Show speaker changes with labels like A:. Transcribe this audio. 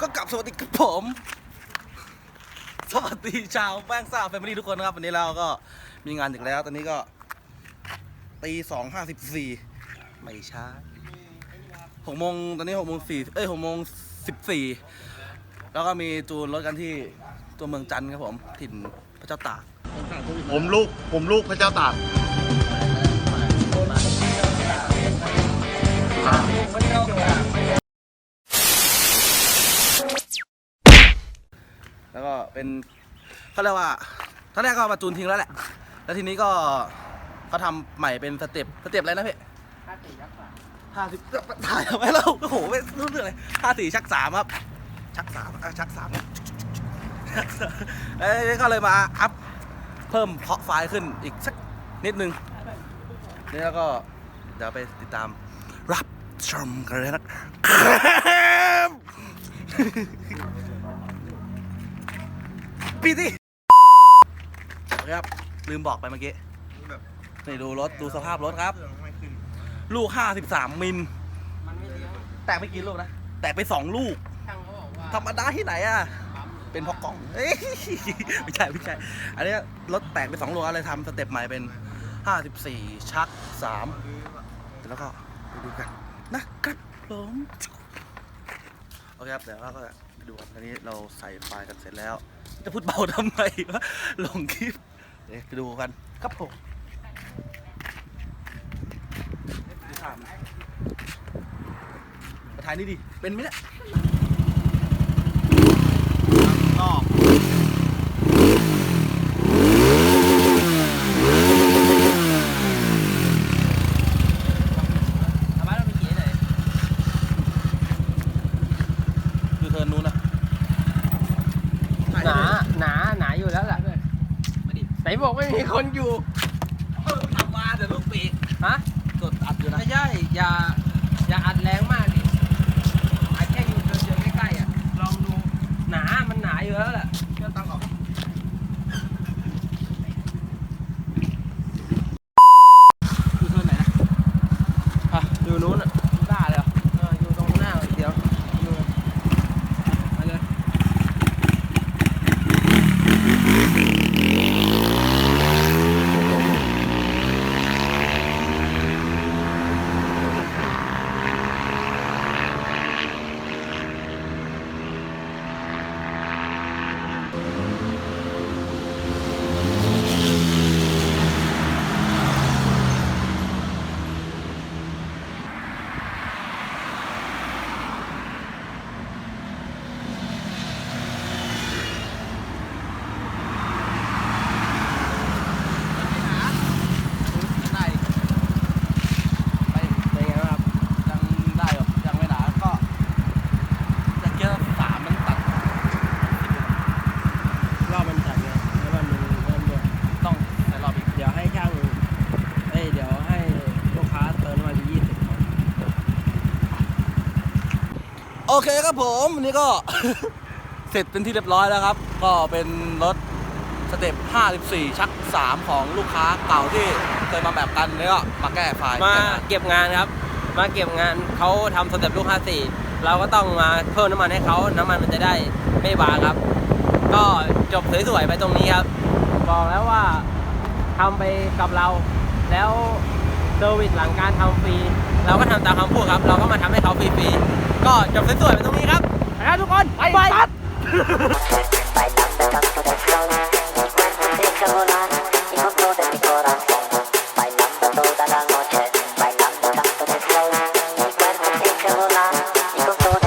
A: ก็กลับสวัสดีครับผม สวัสดีชาวแป้งซ่าแฟมิลี่ทุกคนนะครับ วันนี้เราก็มีงานอีกแล้ว ตอนนี้ก็ตีสองห้าสิบสี่ไม่ช้าหกโมงตอนนี้หกโมงสี่เอ้ยหกโมงสิบสี่แล้วก็มีจูนรถกันที่ตัวเมืองจันทร์ครับผม ถิ่นพระเจ้าตาก
B: ผมลูกผมลูกพระเจ้าตาก
A: แล้วก็เป็นเขาเรียกว่าตอนแรกก็มาจูนทิ้งแล้วแหละ แล้วทีนี้ก็เขาทำใหม่เป็นสเต็ปสเต็ปอะไรนะพี่ห้าสิบถ่ายเอาไว้แล้วโอ้โหไม่รู้เรื่องเลยห้าสี่ชักสามครับ ชักสามอะชักสามชักสามเอ้ยก็เลยมาอัพเพิ่มเพาะไฟล์ขึ้นอีกสักนิดนึงนี่แล้วก็เดี๋ยวไปติดตามรับชมกันเลยนะครับ ปีที่โอเคครับ ลืมบอกไปเมื่อกี้นี่ดูรถ ดูสภาพรถครับลูก 53 มิล
C: มันไม่เลี้ยง
A: แตกไปกี่ลูกนะ แตกไป 2 ลูก
C: ช่างเขาบอกว่า
A: ธรรมดาที่ไหนอะเป็นเพราะกล่องเอ้ยไม่ใช่ไม่ใช่ อันนี้รถแตกไป2ลูกอะไรทำสเต็ปใหม่เป็น 54 ชัก 3 แล้วก็ไปดูกันนะครับผมโอเคครับเดี๋ยวเราก็ไปดูกันตอนนี้เราใส่ไฟล์กันเสร็จแล้ว จะพูดเบาทำไมวะลงคลิปเดี๋ยวไปดูกันครับผมดูถามมาถ่ายนี่ดิ เป็นไหมเนี่ยนอก
C: ทำไมเราไปขี่ไหน
A: ดูเทิร์นนู้นนะ
C: หนาหนาหนาอยู่แล้วแหละไหน บอกไม่มีคนอยู่
A: เออทำมาเดี๋ยวลูกปีก
C: ฮะ
A: กดอัดอยู่นะ
C: ไม่ใช่ อย่า อย่าอัดแรงมากดิอัดแค่อยู่เดินเดินใกล้ๆอะลองดูหนามันหนาอยู่แล้วแหละ
A: เชื่อตังค์ออกดูเทิร์นไหนนะ
C: อะอยู่นู้นอะได้เลยเหรอเอออยู่ตรงหน้าเดี๋ยวดูไปเลย
A: ได้ไป
C: เป็นไงบ้างครับ
A: ยังได้หรอกยังไม่หนาก็ยังเยอะสามมันตัด
C: รอบมันจัดไงแล้วมันมันเริ่มด้วย
A: ต้องใส่รอบอีก
C: เดี๋ยวให้ช่างเอ้ยเดี๋ยวให้ลูกค้าเติมน้ำมันไปยี่สิบก่อน
A: โอเคครับผมวันนี้ก็ เสร็จเป็นที่เรียบร้อยแล้วครับ ก็เป็นรถสเต็ป 54 ชัก 3 ของลูกค้าเก่าที่เคยมาแบบกันแล้วก็มาแก้ไฟล์
C: มาเก็บงานครับ มาเก็บงานเขาทำสเต็ปลูกค้าสี่เราก็ต้องมาเพิ่มน้ำมันให้เขาน้ำมันมันจะได้ไม่บางครับ ก็จบสวยๆไปตรงนี้ครับ บอกแล้วว่าทำไปกับเรา แล้วเซอร์วิสหลังการทำฟรี เราก็ทำตามคำพูดครับ เราก็มาทำให้เขาฟรีๆ ก็จบสวยๆไปตรงนี้ครับนะครับทุกคนไป